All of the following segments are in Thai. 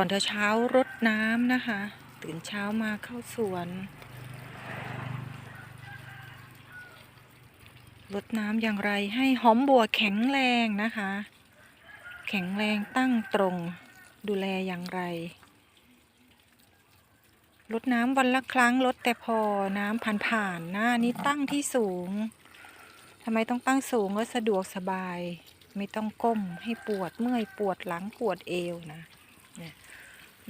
ตอนเช้ารดน้ำนะคะ ตื่นเช้ามาเข้าสวนรดน้ำอย่างไรให้หอมบัวแข็งแรงนะคะ แข็งแรงตั้งตรงดูแลอย่างไรรดน้ำวันละครั้งลดแต่พอน้ำผ่านๆนะอันนี้ตั้งที่สูงทำไมต้องตั้งสูงก็สะดวกสบาย ไม่ต้องก้มให้ปวดเมื่อยปวดหลังปวดเอวนะ เนี่ย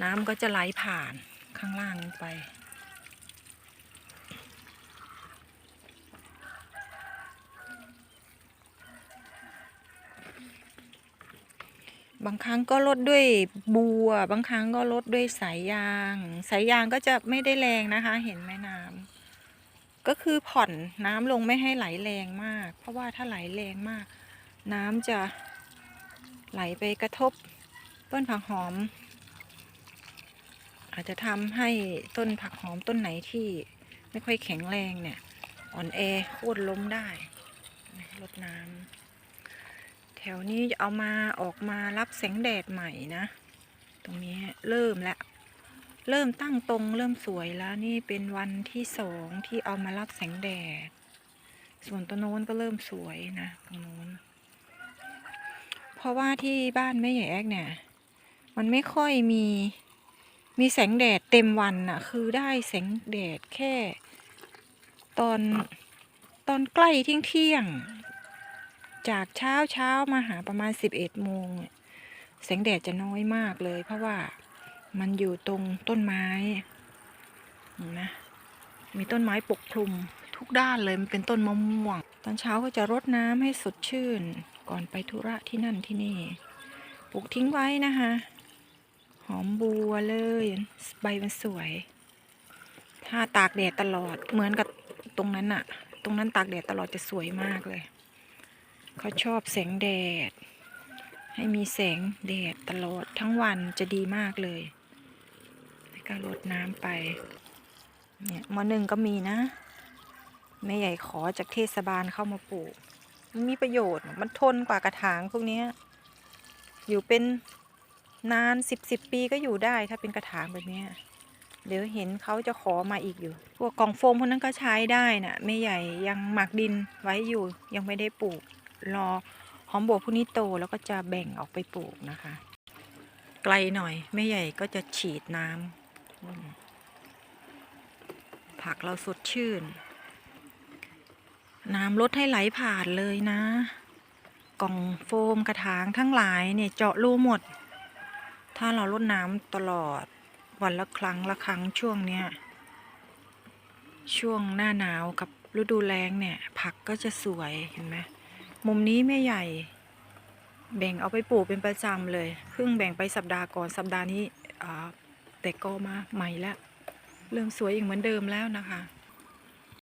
น้ำก็จะไหลผ่านข้างล่างลงไป บางครั้งก็ลดด้วยบัว บางครั้งก็ลดด้วยสายยาง สายยางก็จะไม่ได้แรงนะคะ เห็นไหมน้ำก็คือผ่อนน้ำลงไม่ให้ไหลแรงมาก เพราะว่าถ้าไหลแรงมาก น้ำจะไหลไปกระทบ ต้นผักหอม อาจจะทำให้ต้นผักหอมต้นไหนที่ไม่ค่อยแข็งแรงเนี่ย อ่อนแอโค่นล้มได้รดน้ำแถวนี้จะเอามาออกมารับแสงแดดใหม่นะ ตรงนี้เริ่มแล้ว เริ่มตั้งตรงเริ่มสวยแล้วนี่เป็นวันที่สองที่เอามารับแสงแดด ส่วนตัวโน้นก็เริ่มสวยนะตรงโน้นเพราะว่าที่บ้านแม่ใหญ่แอกเนี่ย มันไม่ค่อยมีมีแสงแดดเต็มวันน่ะคือได้แสงแดดแค่ ตอนตอนใกล้เที่ยงเที่ยง จากเช้าเช้ามาหาประมาณสิบเอ็ดโมงแสงแดดจะน้อยมากเลย เพราะว่ามันอยู่ตรงต้นไม้นไหมมีต้นไม้ปกคลุมทุกด้านเลยมันเป็นต้นมะม่วง ตอนเช้าก็จะรดน้ำให้สดชื่น ก่อนไปธุระที่นั่นที่นี่ปลูกทิ้งไว้นะคะ หอมบัวเลย ใบมันสวย ถ้าตากแดดตลอดเหมือนกับตรงนั้นอะตรงนั้นตากแดดตลอดจะสวยมากเลย เขาชอบแสงแดด ให้มีแสงแดดตลอดทั้งวันจะดีมากเลยแล้วก็รดน้ำไปเนี่ยมอหนึ่งก็มีนะแม่ใหญ่ขอจากเทศบาลเข้ามาปลูก มันมีประโยชน์มันทนกว่ากระถางพวกนี้อยู่เป็น นานสิบสิบปีก็อยู่ได้ถ้าเป็นกระถางแบบนี้เดี๋ยวเห็นเขาจะขอมาอีกอยู่ พวกกล่องโฟมพวกนั้นก็ใช้ได้นะ่ะแม่ใหญ่ยังหมักดินไว้อยู่ยังไม่ได้ปลูกรอหอมบวกพวกนี้โตแล้วก็จะแบ่งออกไปปลูกนะคะ ไกลหน่อยแม่ใหญ่ก็จะฉีดน้ำผักเราสดชื่น น้ำลดให้ไหลผ่านเลยนะ กล่องโฟมกระถางทั้งหลายเนี่ยเจาะรูหมด ถ้าเราลดน้ำตลอดวันละครั้งละครั้งช่วงเนี้ยช่วงหน้าหนาวกับฤดูแล้งเนี่ย ผักก็จะสวยเห็นไหมมุมนี้แม่ใหญ่ แบ่งเอาไปปลูกเป็นประจำเลยเพิ่งแบ่งไปสัปดาห์ก่อนสัปดาห์นี้แต่ก็มาใหม่แล้วเริ่มสวยอย่างเหมือนเดิมแล้วนะคะ